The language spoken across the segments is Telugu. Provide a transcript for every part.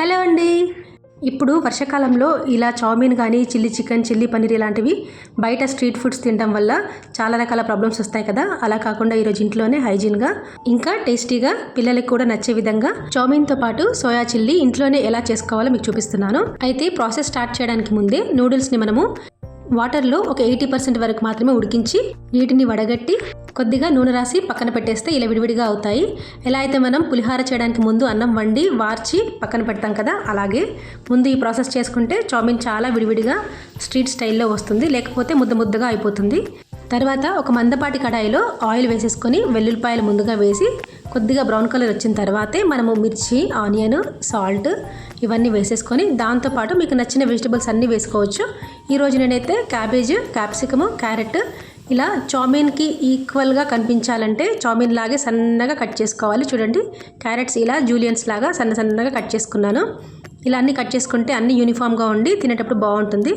హలో అండి. ఇప్పుడు వర్షాకాలంలో ఇలా చాౌమీన్ కానీ చిల్లీ చికెన్ చిల్లీ పన్నీర్ ఇలాంటివి బయట స్ట్రీట్ ఫుడ్స్ తినడం వల్ల చాలా రకాల ప్రాబ్లమ్స్ వస్తాయి కదా. అలా కాకుండా ఈరోజు ఇంట్లోనే హైజీన్గా ఇంకా టేస్టీగా పిల్లలకి కూడా నచ్చే విధంగా చౌమీన్తో పాటు సోయా చిల్లీ ఇంట్లోనే ఎలా చేసుకోవాలో మీకు చూపిస్తున్నాను. అయితే ప్రాసెస్ స్టార్ట్ చేయడానికి ముందే నూడిల్స్ని మనము వాటర్లో ఒక ఎయిటీ పర్సెంట్ వరకు మాత్రమే ఉడికించి నీటిని వడగట్టి కొద్దిగా నూనె రాసి పక్కన పెట్టేస్తే ఇలా విడివిడిగా అవుతాయి. ఎలా అయితే మనం పులిహార చేయడానికి ముందు అన్నం వండి వార్చి పక్కన పెడతాం కదా అలాగే ముందు ఈ ప్రాసెస్ చేసుకుంటే చౌమిన్ చాలా విడివిడిగా స్ట్రీట్ స్టైల్లో వస్తుంది లేకపోతే ముద్ద ముద్దగా అయిపోతుంది. తర్వాత ఒక మందపాటి కడాయిలో ఆయిల్ వేసేసుకొని వెల్లుల్లిపాయలు ముందుగా వేసి కొద్దిగా బ్రౌన్ కలర్ వచ్చిన తర్వాతే మనము మిర్చి ఆనియన్ సాల్ట్ ఇవన్నీ వేసేసుకొని దాంతోపాటు మీకు నచ్చిన వెజిటబుల్స్ అన్నీ వేసుకోవచ్చు. ఈరోజు నేనైతే క్యాబేజ్ క్యాప్సికము క్యారెట్ ఇలా చాౌమీన్కి ఈక్వల్గా కనిపించాలంటే చాౌమీన్ లాగే సన్నగా కట్ చేసుకోవాలి. చూడండి క్యారెట్స్ ఇలా జూలియన్స్ లాగా సన్న సన్నగా కట్ చేసుకున్నాను. ఇలా అన్నీ కట్ చేసుకుంటే అన్నీ యూనిఫామ్గా ఉండి తినేటప్పుడు బాగుంటుంది.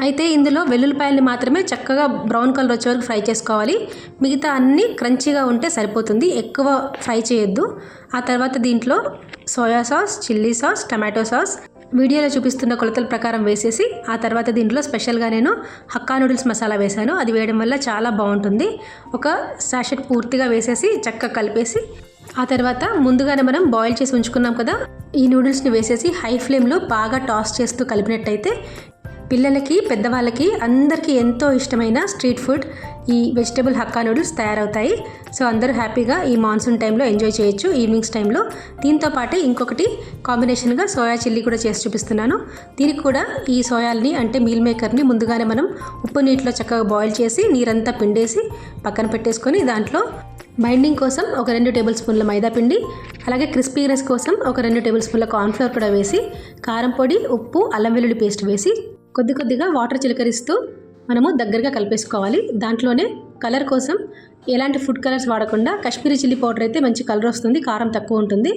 అయితే ఇందులో వెల్లుల్లిపాయల్ని మాత్రమే చక్కగా బ్రౌన్ కలర్ వచ్చే వరకు ఫ్రై చేసుకోవాలి. మిగతా అన్నీ క్రంచీగా ఉంటే సరిపోతుంది. ఎక్కువ ఫ్రై చేయొద్దు. ఆ తర్వాత దీంట్లో soya sauce chilli sauce tomato sauce వీడియోలో చూపిస్తున్న కొలతల ప్రకారం వేసేసి ఆ తర్వాత దీంట్లో స్పెషల్గా నేను హక్కా నూడిల్స్ మసాలా వేశాను. అది వేయడం వల్ల చాలా బాగుంటుంది. ఒక సాషెట్ పూర్తిగా వేసేసి చక్కగా కలిపేసి ఆ తర్వాత ముందుగానే మనం బాయిల్ చేసి ఉంచుకున్నాం కదా ఈ నూడిల్స్ని వేసేసి హై ఫ్లేమ్లో బాగా టాస్ చేస్తూ కలిపినట్టయితే పిల్లలకి పెద్దవాళ్ళకి అందరికీ ఎంతో ఇష్టమైన స్ట్రీట్ ఫుడ్ ఈ వెజిటబుల్ హక్కా నూడిల్స్ తయారవుతాయి. సో అందరూ హ్యాపీగా ఈ మాన్సూన్ టైంలో ఎంజాయ్ చేయొచ్చు ఈవినింగ్స్ టైంలో. దీంతో పాటే ఇంకొకటి కాంబినేషన్గా సోయా చిల్లీ కూడా చేసి చూపిస్తున్నాను. దీనికి కూడా ఈ సోయాల్ని అంటే మీల్ మేకర్ని ముందుగానే మనం ఉప్పు నీటిలో చక్కగా బాయిల్ చేసి నీరంతా పిండేసి పక్కన పెట్టేసుకొని దాంట్లో బైండింగ్ కోసం ఒక రెండు టేబుల్ స్పూన్ల మైదా పిండి అలాగే క్రిస్పీనెస్ కోసం ఒక రెండు టేబుల్ స్పూన్ల కార్న్ఫ్లవర్ కూడా వేసి కారం పొడి ఉప్పు అల్లం వెల్లుల్లి పేస్ట్ వేసి కొద్ది కొద్దిగా వాటర్ చిలకరిస్తూ మనము దగ్గరగా కలిపేసుకోవాలి. దాంట్లోనే కలర్ కోసం ఎలాంటి ఫుడ్ కలర్స్ వాడకుండా కాశ్మీరీ చిల్లీ పౌడర్ అయితే మంచి కలర్ వస్తుంది కారం తక్కువ ఉంటుంది.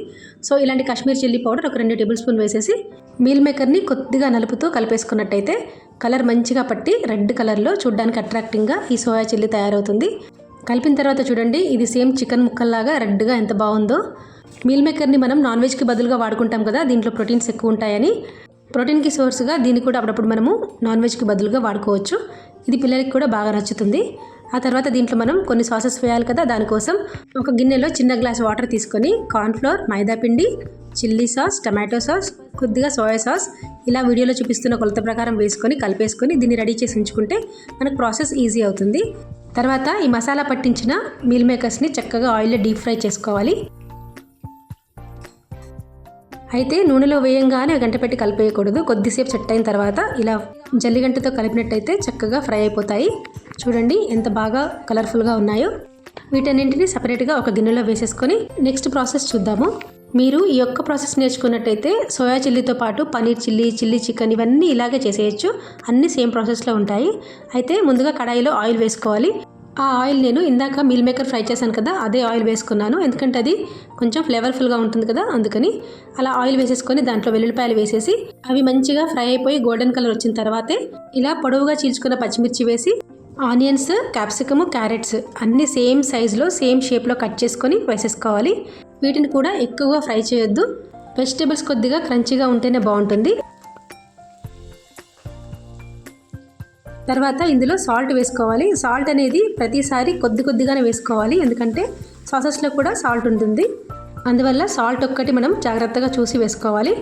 సో ఇలాంటి కాశ్మీరీ చిల్లీ పౌడర్ ఒక రెండు టేబుల్ స్పూన్ వేసేసి మీల్ మేకర్ని కొద్దిగా నలుపుతూ కలిపేసుకున్నట్టయితే కలర్ మంచిగా పట్టి రెడ్ కలర్లో చూడడానికి అట్రాక్టింగ్గా ఈ సోయా చిల్లీ తయారవుతుంది. కలిపిన తర్వాత చూడండి ఇది సేమ్ చికెన్ ముక్కల్లాగా రెడ్గా ఎంత బాగుందో. మీల్ మేకర్ని మనం నాన్ వెజ్కి బదులుగా వాడుకుంటాం కదా దీంట్లో ప్రోటీన్స్ ఎక్కువ ఉంటాయని. ప్రోటీన్కి సోర్స్గా దీన్ని కూడా అప్పుడప్పుడు మనము నాన్ వెజ్కి బదులుగా వాడుకోవచ్చు. ఇది పిల్లలకి కూడా బాగా నచ్చుతుంది. ఆ తర్వాత దీంట్లో మనం కొన్ని సాసెస్ వేయాలి కదా దానికోసం ఒక గిన్నెలో చిన్న గ్లాస్ వాటర్ తీసుకొని కార్న్ఫ్లోర్ మైదా పిండి చిల్లీ సాస్ టమాటో సాస్ కొద్దిగా సోయా సాస్ ఇలా వీడియోలో చూపిస్తున్న కొలత ప్రకారం వేసుకొని కలిపేసుకొని దీన్ని రెడీ చేసి ఉంచుకుంటే మనకు ప్రాసెస్ ఈజీ అవుతుంది. తర్వాత ఈ మసాలా పట్టించిన మీల్ మేకర్స్ని చక్కగా ఆయిల్లో డీప్ ఫ్రై చేసుకోవాలి. అయితే నూనెలో వేయంగానే గంట పెట్టి కలిపేయకూడదు. కొద్దిసేపు సెట్ అయిన తర్వాత ఇలా జల్లిగంటతో కలిపినట్టయితే చక్కగా ఫ్రై అయిపోతాయి. చూడండి ఎంత బాగా కలర్ఫుల్గా ఉన్నాయో. వీటన్నింటిని సపరేట్గా ఒక గిన్నెలో వేసేసుకొని నెక్స్ట్ ప్రాసెస్ చూద్దాము. మీరు ఈ యొక్క ప్రాసెస్ నేర్చుకున్నట్టయితే సోయా చిల్లీతో పాటు పనీర్ చిల్లీ చిల్లీ చికెన్ ఇవన్నీ ఇలాగే చేసేయచ్చు. అన్నీ సేమ్ ప్రాసెస్లో ఉంటాయి. అయితే ముందుగా కడాయిలో ఆయిల్ వేసుకోవాలి. ఆ ఆయిల్ నేను ఇందాక మీల్ మేకర్ ఫ్రై చేశాను కదా అదే ఆయిల్ వేసుకున్నాను. ఎందుకంటే అది కొంచెం ఫ్లేవర్ఫుల్గా ఉంటుంది కదా అందుకని అలా ఆయిల్ వేసేసుకొని దాంట్లో వెల్లుల్లిపాయలు వేసేసి అవి మంచిగా ఫ్రై అయిపోయి గోల్డెన్ కలర్ వచ్చిన తర్వాతే ఇలా పొడవుగా చీల్చుకున్న పచ్చిమిర్చి వేసి ఆనియన్స్ క్యాప్సికము క్యారెట్స్ అన్ని సేమ్ సైజులో సేమ్ షేప్లో కట్ చేసుకొని వేసేసుకోవాలి. వీటిని కూడా ఎక్కువగా ఫ్రై చేయొద్దు. వెజిటేబుల్స్ కొద్దిగా క్రంచీగా ఉంటేనే బాగుంటుంది. తర్వాత ఇందులో సాల్ట్ వేసుకోవాలి. సాల్ట్ అనేది ప్రతిసారి కొద్ది కొద్దిగానే వేసుకోవాలి. ఎందుకంటే సాసెస్లో కూడా సాల్ట్ ఉంటుంది. అందువల్ల సాల్ట్ ఒక్కటి మనం జాగ్రత్తగా చూసి వేసుకోవాలి.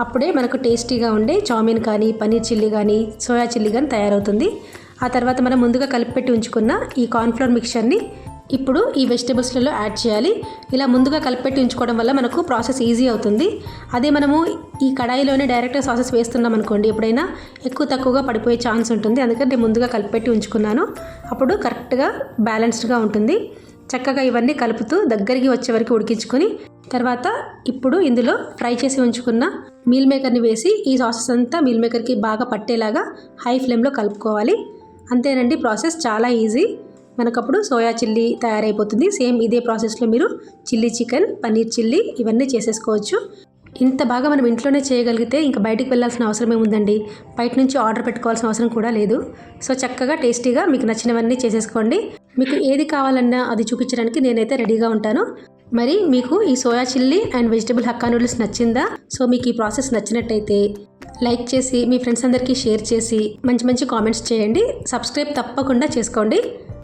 అప్పుడే మనకు టేస్టీగా ఉండే చాౌమిన్ కానీ పన్నీర్ చిల్లీ కానీ సోయా చిల్లీ కానీ తయారవుతుంది. ఆ తర్వాత మనం ముందుగా కలిపి పెట్టి ఉంచుకున్న ఈ కార్న్ఫ్లోర్ మిక్చర్ని ఇప్పుడు ఈ వెజిటేబుల్స్లలో యాడ్ చేయాలి. ఇలా ముందుగా కలిపెట్టి ఉంచుకోవడం వల్ల మనకు ప్రాసెస్ ఈజీ అవుతుంది. అదే మనము ఈ కడాయిలోనే డైరెక్ట్గా సాసెస్ వేస్తున్నాం అనుకోండి ఎప్పుడైనా ఎక్కువ తక్కువగా పడిపోయే ఛాన్స్ ఉంటుంది. అందుకని నేను ముందుగా కలిపెట్టి ఉంచుకున్నాను. అప్పుడు కరెక్ట్గా బ్యాలెన్స్డ్గా ఉంటుంది. చక్కగా ఇవన్నీ కలుపుతూ దగ్గరికి వచ్చే వరకు ఉడికించుకొని తర్వాత ఇప్పుడు ఇందులో ఫ్రై చేసి ఉంచుకున్న మీల్ మేకర్ని వేసి ఈ సాసెస్ అంతా మీల్ మేకర్కి బాగా పట్టేలాగా హై ఫ్లేమ్లో కలుపుకోవాలి. అంతేనండి ప్రాసెస్ చాలా ఈజీ. మనకప్పుడు సోయా చిల్లీ తయారైపోతుంది. సేమ్ ఇదే ప్రాసెస్లో మీరు చిల్లీ చికెన్ పన్నీర్ చిల్లీ ఇవన్నీ చేసేసుకోవచ్చు. ఇంత బాగా మనం ఇంట్లోనే చేయగలిగితే ఇంకా బయటికి వెళ్ళాల్సిన అవసరం ఏముందండి? బయట నుంచి ఆర్డర్ పెట్టుకోవాల్సిన అవసరం కూడా లేదు. సో చక్కగా టేస్టీగా మీకు నచ్చినవన్నీ చేసేసుకోండి. మీకు ఏది కావాలన్నా అది చూపించడానికి నేనైతే రెడీగా ఉంటాను. మరి మీకు ఈ soya chilli and vegetable hakka noodles నచ్చిందా? సో మీకు ఈ ప్రాసెస్ నచ్చినట్టయితే లైక్ చేసి మీ ఫ్రెండ్స్ అందరికీ షేర్ చేసి మంచి మంచి కామెంట్స్ చేయండి. సబ్స్క్రైబ్ తప్పకుండా చేసుకోండి.